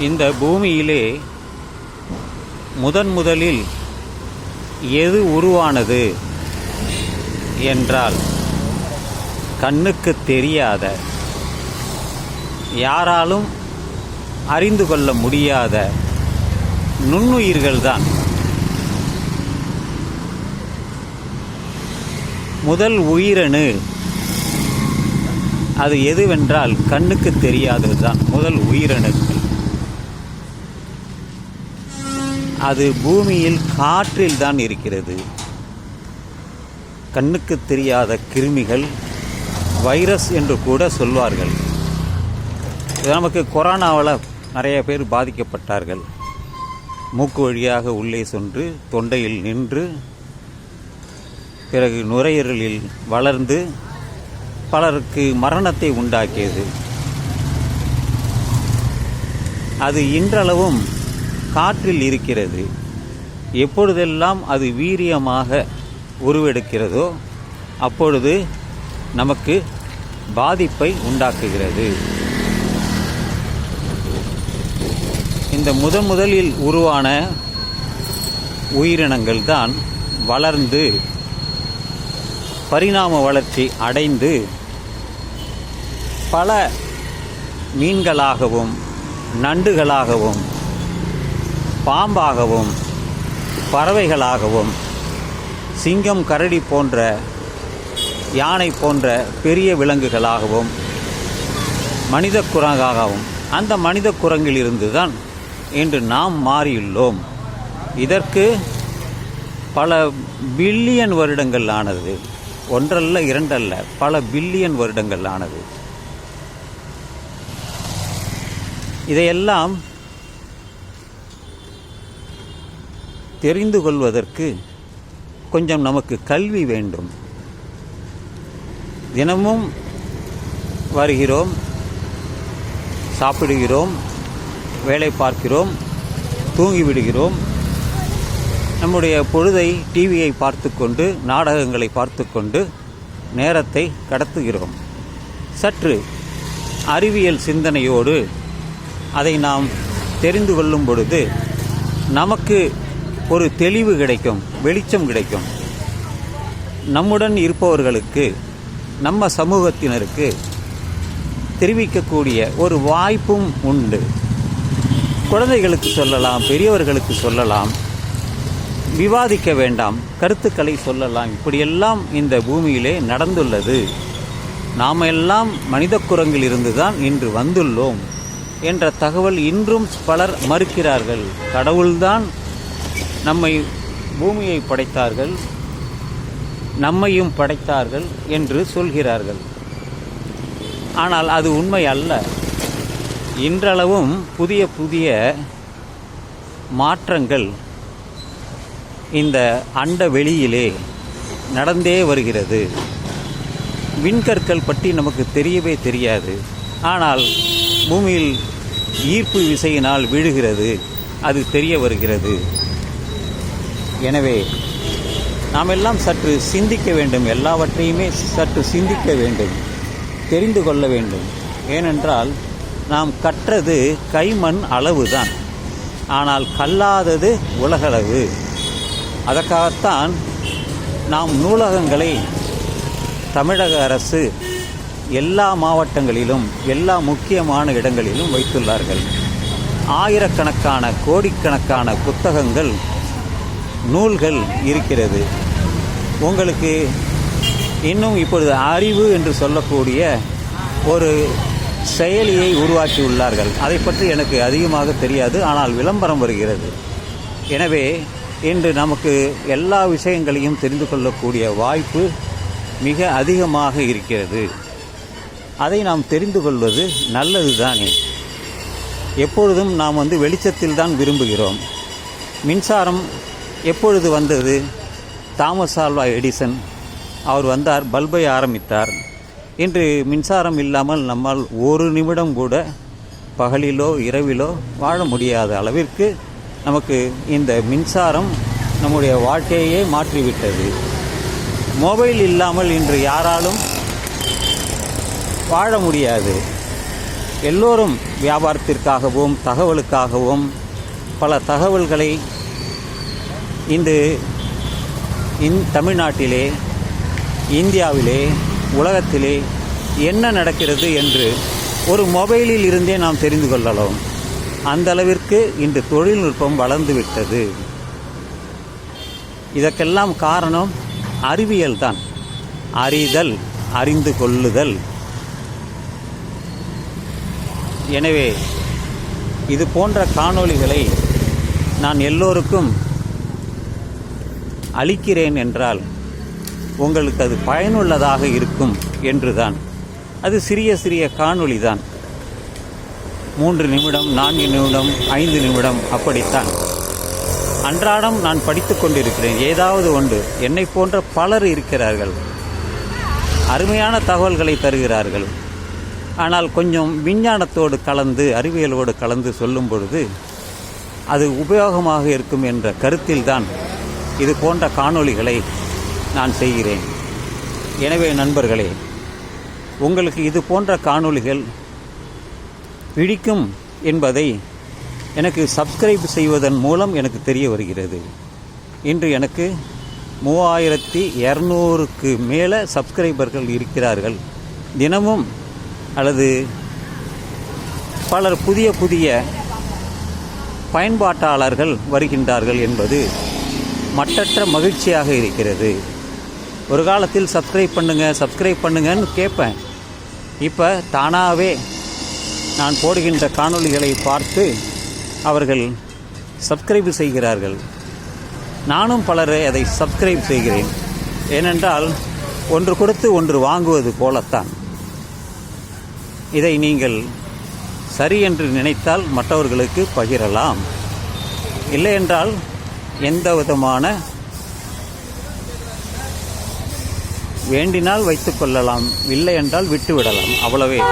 இந்த பூமியிலே முதன் முதலில் எது உருவானது என்றால் கண்ணுக்கு தெரியாத யாராலும் அறிந்து கொள்ள முடியாத நுண்ணுயிர்கள்தான். முதல் உயிரணு அது எதுவென்றால் கண்ணுக்கு தெரியாதது தான் முதல் உயிரணுக்கள் அது பூமியில் காற்றில் தான் இருக்கிறது. கண்ணுக்கு தெரியாத கிருமிகள் வைரஸ் என்று கூட சொல்வார்கள். நமக்கு கொரோனாவில் நிறைய பேர் பாதிக்கப்பட்டார்கள். மூக்கு வழியாக உள்ளே சென்று தொண்டையில் நின்று பிறகு நுரையீரலில் வளர்ந்து பலருக்கு மரணத்தை உண்டாக்கியது. அது இன்றளவும் காற்றில் இருக்கிறது எப்பொழுதெல்லாம் அது வீரியமாக உருவெடுக்கிறதோ அப்பொழுது நமக்கு பாதிப்பை உண்டாக்குகிறது. இந்த முதன் முதலில் உருவான உயிரினங்கள் தான் வளர்ந்து பரிணாம வளர்ச்சி அடைந்து பல மீன்களாகவும் நண்டுகளாகவும் பாம்பாகவும் பறவைகளாகவும் சிங்கம் கரடி போன்ற யானை போன்ற பெரிய விலங்குகளாகவும் மனித குரங்காகவும் அந்த மனித குரங்கிலிருந்து தான் இன்று நாம் மாறியுள்ளோம். இதற்கு பல பில்லியன் வருடங்கள் ஆனது. ஒன்றல்ல இரண்டல்ல பல பில்லியன் வருடங்கள் ஆனது. இதையெல்லாம் தெரிந்து கொள்வதற்கு கொஞ்சம் நமக்கு கல்வி வேண்டும். தினமும் வருகிறோம் சாப்பிடுகிறோம் வேலை பார்க்கிறோம் தூங்கிவிடுகிறோம் நம்முடைய பொழுதை டிவியை பார்த்து கொண்டு நாடகங்களை பார்த்து கொண்டு நேரத்தை கடத்துகிறோம். சற்று அறிவியல் சிந்தனையோடு அதை நாம் தெரிந்து கொள்ளும் பொழுது நமக்கு ஒரு தெளிவு கிடைக்கும் வெளிச்சம் கிடைக்கும். நம்முடன் இருப்பவர்களுக்கு நம்ம சமூகத்தினருக்கு தெரிவிக்கக்கூடிய ஒரு வாய்ப்பும் உண்டு. குழந்தைகளுக்கு சொல்லலாம் பெரியவர்களுக்கு சொல்லலாம் விவாதிக்க வேண்டாம் கருத்துக்களை சொல்லலாம். இப்படியெல்லாம் இந்த பூமியிலே நடந்துள்ளது. நாம் எல்லாம் மனித குரங்கில் இருந்து தான் இன்று வந்துள்ளோம் என்ற தகவல் இன்றும் பலர் மறுக்கிறார்கள். கடவுள்தான் நம்மை பூமியை படைத்தார்கள் நம்மையும் படைத்தார்கள் என்று சொல்கிறார்கள். ஆனால் அது உண்மை அல்ல. இன்றளவும் புதிய புதிய மாற்றங்கள் இந்த அண்ட வெளியிலே நடந்தே வருகிறது. விண்கற்கள் பற்றி நமக்கு தெரியவே தெரியாது. ஆனால் பூமியில் ஈர்ப்பு விசையினால் விழுகிறது. அது தெரிய வருகிறது. எனவே நாம் எல்லாம் சற்று சிந்திக்க வேண்டும். எல்லாவற்றையுமே சற்று சிந்திக்க வேண்டும். தெரிந்து கொள்ள வேண்டும். ஏனென்றால் நாம் கற்றது கைமண் அளவு தான் ஆனால் கல்லாதது உலகளவு. அதற்காகத்தான் நாம் நூலகங்களை தமிழக அரசு எல்லா மாவட்டங்களிலும் எல்லா முக்கியமான இடங்களிலும் வைத்துள்ளார்கள். ஆயிரக்கணக்கான கோடிக்கணக்கான புத்தகங்கள் நூல்கள் இருக்கிறது. உங்களுக்கு இன்னும் இப்பொழுது அறிவு என்று சொல்லக்கூடிய ஒரு செயலியை உருவாக்கி உள்ளார்கள். அதை பற்றி எனக்கு அதிகமாக தெரியாது. ஆனால் விளம்பரம் வருகிறது. எனவே இன்று நமக்கு எல்லா விஷயங்களையும் தெரிந்து கொள்ளக்கூடிய வாய்ப்பு மிக அதிகமாக இருக்கிறது. அதை நாம் தெரிந்து கொள்வது நல்லது தானே எப்பொழுதும் நாம் வந்து வெளிச்சத்தில் தான் விரும்புகிறோம். மின்சாரம் எப்பொழுது வந்தது? தாமஸ் ஆல்வா எடிசன் அவர் வந்தார் பல்பை ஆரம்பித்தார். இன்று மின்சாரம் இல்லாமல் நம்மால் ஒரு நிமிடம் கூட பகலிலோ இரவிலோ வாழ முடியாத அளவிற்கு நமக்கு இந்த மின்சாரம் நம்முடைய வாழ்க்கையே மாற்றிவிட்டது. மொபைல் இல்லாமல் இன்று யாராலும் வாழ முடியாது. எல்லோரும் வியாபாரத்திற்காகவும் தகவலுக்காகவும் பல தகவல்களை இன்று இந் தமிழ்நாட்டிலே இந்தியாவிலே உலகத்திலே என்ன நடக்கிறது என்று ஒரு மொபைலில் இருந்தே நாம் தெரிந்து கொள்ளலாம். அந்த அளவிற்கு இன்று தொழில்நுட்பம் வளர்ந்துவிட்டது இதற்கெல்லாம் காரணம் அறிவியல் தான். அறிதல் அறிந்து கொள்ளுதல். எனவே இது போன்ற காணொளிகளை நான் எல்லோருக்கும் அளிக்கிறேன் என்றால் உங்களுக்கு அது பயனுள்ளதாக இருக்கும் என்றுதான். அது சிறிய சிறிய காணொளி தான் மூன்று நிமிடம் நான்கு நிமிடம் ஐந்து நிமிடம் அப்படித்தான். அன்றாடம் நான் படித்து கொண்டிருக்கிறேன். ஏதாவது ஒன்று. என்னை போன்ற பலர் இருக்கிறார்கள். அருமையான தகவல்களை தருகிறார்கள். ஆனால் கொஞ்சம் விஞ்ஞானத்தோடு கலந்து அறிவியலோடு கலந்து சொல்லும் பொழுது அது உபயோகமாக இருக்கும் என்ற கருத்தில்தான் இது போன்ற காணொளிகளை நான் செய்கிறேன். எனவே நண்பர்களே உங்களுக்கு இது போன்ற காணொளிகள் பிடிக்கும் என்பதை எனக்கு சப்ஸ்கிரைப் செய்வதன் மூலம் எனக்கு தெரிய வருகிறது. இன்று எனக்கு மூவாயிரத்தி இரநூறுக்கு மேலே சப்ஸ்கிரைபர்கள் இருக்கிறார்கள். தினமும் அல்லது பலர் புதிய புதிய பயன்பாட்டாளர்கள் வருகின்றார்கள் என்பது மட்டற்ற மகிழ்ச்சியாக இருக்கிறது. ஒரு காலத்தில் சப்ஸ்கிரைப் பண்ணுங்க சப்ஸ்கிரைப் பண்ணுங்கன்னு கேட்பேன். இப்போ தானாகவே நான் போடுகின்ற காணொளிகளை பார்த்து அவர்கள் சப்ஸ்கிரைப் செய்கிறார்கள். நானும் பலரை அதை சப்ஸ்கிரைப் செய்கிறேன். ஏனென்றால் ஒன்று கொடுத்து ஒன்று வாங்குவது போலத்தான். இதை நீங்கள் சரி என்று நினைத்தால் மற்றவர்களுக்கு பகிரலாம். இல்லை என்றால் எந்த விதமான வேண்டினால் வைத்துக் கொள்ளலாம் இல்லை என்றால் விட்டுவிடலாம். அவ்வளவே.